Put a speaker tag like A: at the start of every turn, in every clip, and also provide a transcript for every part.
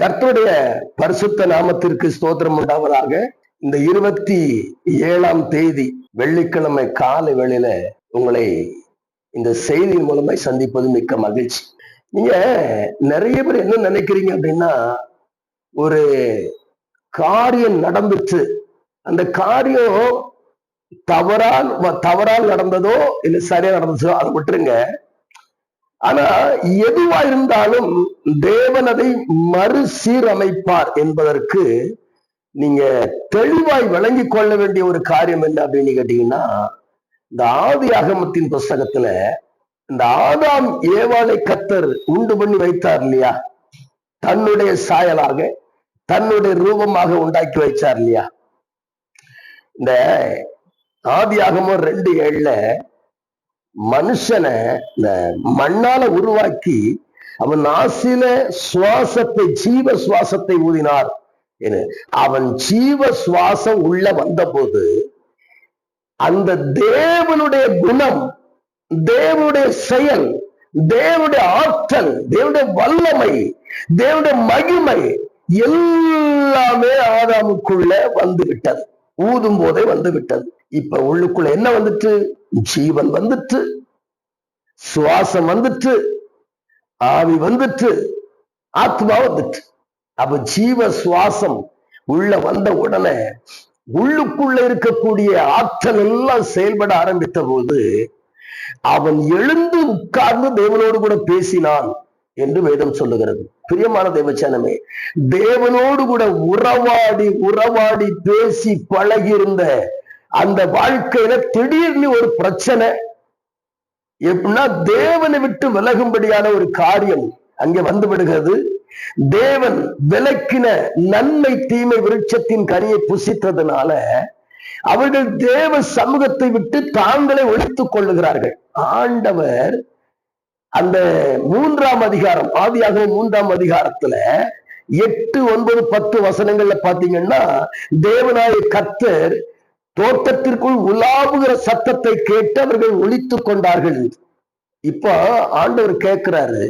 A: கர்த்தருடைய பரிசுத்த நாமத்திற்கு ஸ்தோத்திரம் உண்டாவதாக. இந்த இருபத்தி ஏழாம் தேதி வெள்ளிக்கிழமை காலை வேளையில உங்களை இந்த செய்தி மூலமாய் சந்திப்பது மிக்க மகிழ்ச்சி. நீங்க நிறைய பேர் என்ன நினைக்கிறீங்க அப்படின்னா ஒரு காரியம் நடந்துச்சு அந்த காரியம் தவறால் தவறால் நடந்ததோ இல்ல சரியா நடந்துச்சோ அதை விட்டுருங்க. ஆனா எதுவா இருந்தாலும் தேவன் அதை மறுசீரமைப்பார் என்பதற்கு நீங்க தெளிவாய் விளங்கி கொள்ள வேண்டிய ஒரு காரியம் என்ன அப்படின்னு கேட்டீங்கன்னா இந்த ஆதி அகமத்தின் புஸ்தகத்துல இந்த ஆதாம் ஏவாளை கத்தர் உண்டு பண்ணி வைத்தார் இல்லையா? தன்னுடைய சாயலாக தன்னுடைய ரூபமாக உண்டாக்கி வைச்சார் இல்லையா? இந்த ஆதி அகமோ ரெண்டு ஏழுல மனுஷனை இந்த மண்ணால உருவாக்கி அவன் நாசில சுவாசத்தை ஜீவ சுவாசத்தை ஊதினார். என அவன் ஜீவ சுவாசம் உள்ள வந்தபோது அந்த தேவனுடைய குணம் தேவனுடைய செயல் தேவனுடைய ஆற்றல் தேவனுடைய வல்லமை தேவனுடைய மகிமை எல்லாமே ஆதாமுக்குள்ள வந்து விட்டது ஊதும் போதே வந்து விட்டது இப்ப உள்ளுக்குள்ள என்ன வந்துட்டு? ஜீவன் வந்துட்டு. சுவாசம் வந்துட்டு. ஆவி வந்துட்டு. ஆத்மா வந்துட்டு. அப்ப ஜீவ சுவாசம் உள்ள வந்த உடனே உள்ளுக்குள்ள இருக்கக்கூடிய ஆற்றல் எல்லாம் செயல்பட ஆரம்பித்த போது அவன் எழுந்து உட்கார்ந்து தேவனோடு கூட பேசினான் என்று வேதம் சொல்லுகிறது. பிரியமான தேவச்சனமே தேவனோடு கூட உறவாடி உறவாடி பேசி பழகியிருந்த அந்த வாழ்க்கையில திடீர்னு ஒரு பிரச்சனை. எப்படின்னா தேவனை விட்டு விலகும்படியான ஒரு காரியம் அங்கே வந்து விடுகிறது தேவன் விலக்கின நன்மை தீமை விருட்சத்தின் கனியை புசித்ததுனால அவர்கள் தேவ சமூகத்தை விட்டு தாங்களே ஒழித்துக் கொள்ளுகிறார்கள். ஆண்டவர் அந்த மூன்றாம் அதிகாரம் ஆதியாக மூன்றாம் அதிகாரத்துல எட்டு ஒன்பது பத்து வசனங்கள்ல பாத்தீங்கன்னா தேவனாய கத்தர் தோட்டத்திற்குள் உலாவுகிற சத்தத்தை கேட்டு அவர்கள் ஒழித்துக் கொண்டார்கள். இப்போ ஆண்டவர் கேட்கிறாரு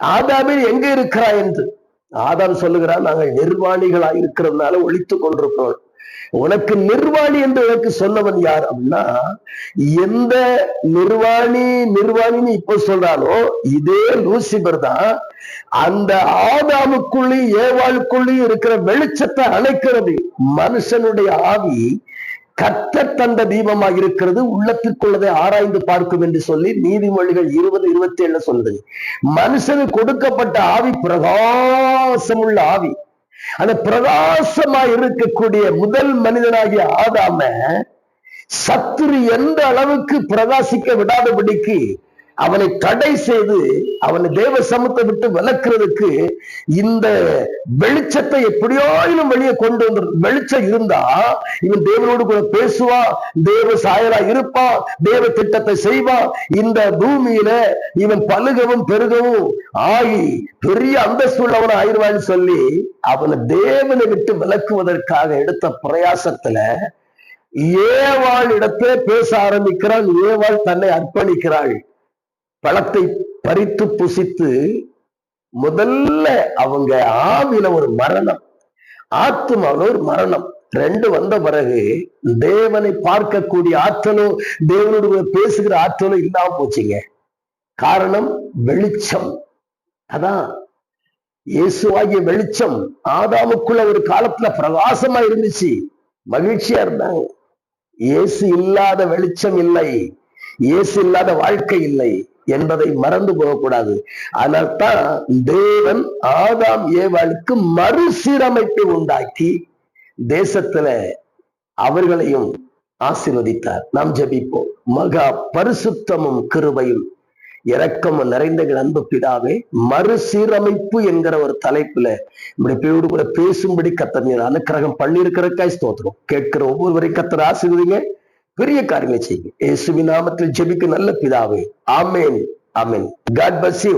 A: ஆதாமில் எங்க இருக்கிறாய்? என்று. ஆதாம் சொல்லுகிறார் நாங்கள் நிர்வாணிகளா இருக்கிறதுனால ஒழித்துக் கொண்டிருக்கிறோம். உனக்கு நிர்வாணி என்று உனக்கு சொன்னவன் யார் அப்படின்னா எந்த நிர்வாணி நிர்வாணின்னு இப்ப சொல்றாலும் இதே லூசிபர் தான். அந்த ஆதாமுக்குள்ளேயும் ஏவாளுக்குள்ளேயும் இருக்கிற வெளிச்சத்தை அணைக்கிறது. மனுஷனுடைய ஆவி கத்த தந்த தீபமாக இருக்கிறது. உள்ளத்திற்குள்ளதை ஆராய்ந்து பார்க்கும் என்று சொல்லி நீதிமொழிகள் இருபது இருபத்தி ஏழுல சொல்லுது. மனுஷனுக்கு கொடுக்கப்பட்ட ஆவி பிரகாசமுள்ள ஆவி. அந்த பிரகாசமா இருக்கக்கூடிய முதல் மனிதனாகிய ஆதாம சத்துரு எந்த அளவுக்கு பிரகாசிக்க விடாதபடிக்கு அவனை தடை செய்து அவனை தேவ சமத்தை விட்டு விளக்குறதுக்கு இந்த வெளிச்சத்தை எப்படியாயிலும் வெளியே கொண்டு வந்து வெளிச்சம் இருந்தா இவன் தேவனோடு கூட பேசுவான் தேவ சாயலா இருப்பான் தேவ திட்டத்தை செய்வான் இந்த பூமியில இவன் பழுகவும் பெருகவும் ஆகி பெரிய அந்தஸ்து உள்ளவன் ஆயிடுவான்னு சொல்லி அவனை தேவனை விட்டு விளக்குவதற்காக எடுத்த பிரயாசத்துல ஏவாள் இடத்தே பேச ஆரம்பிக்கிறாள் ஏவாள் தன்னை அர்ப்பணிக்கிறாள். பழத்தை பறித்து புசித்து முதல்ல அவங்க ஆவில ஒரு மரணம் ஆத்மாவில ஒரு மரணம். ரெண்டு வந்த பிறகு தேவனை பார்க்கக்கூடிய ஆற்றலும் தேவனோட பேசுகிற ஆற்றலும் இல்லாம போச்சுங்க. காரணம் வெளிச்சம். அதான் இயேசுவாகிய வெளிச்சம். ஆதாமுக்குள்ள ஒரு காலத்துல பிரகாசமா இருந்துச்சு. மகிழ்ச்சியா இருந்தாங்க. இயேசு இல்லாத வெளிச்சம் இல்லை. இயேசு இல்லாத வாழ்க்கை இல்லை. என்பதை மறந்து போகக்கூடாது. அதனால்தான் தேவன் ஆதாம் ஏவாளுக்கு மறுசீரமைப்பை உண்டாக்கி தேசத்துல அவர்களையும் ஆசீர்வதித்தார். நாம் ஜபிப்போம். மகா பரிசுத்தமும் கிருபையும் இரக்கமும் நிறைந்த அன்பு பிதாவே மறுசீரமைப்பு என்கிற ஒரு தலைப்புல இப்படி பேரோடு கூட பேசும்படி கத்தர் அனுக்கிரகம் பண்ணியிருக்கிறக்காய் ஸ்தோத்திரம். கேட்கிற ஒவ்வொருவரையும் கத்தர் ஆசீர்வதிங்க. பெரிய காரியங்களை செய்யுங்க. இயேசுவின் நாமத்தில் ஜெபிக்க நல்ல பிதாவே. ஆமேன். ஆமேன். God bless you